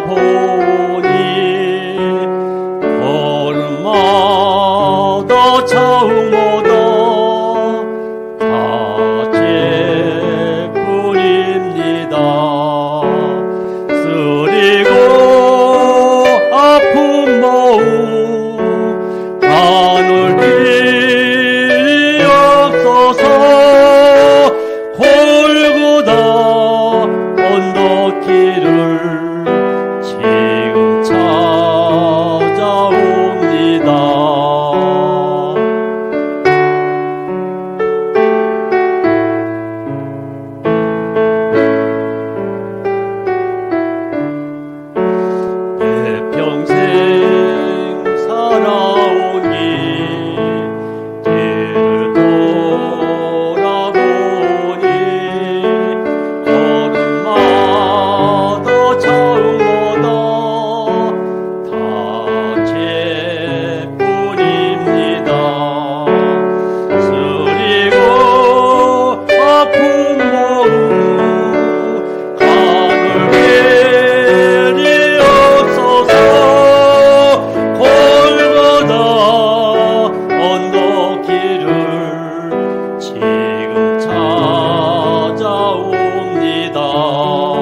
보니 얼마더 처음보다 다제뿐입니다. 쓰리고 아픈 마음 하늘 길이 없어서 골고다 언덕길을 知道。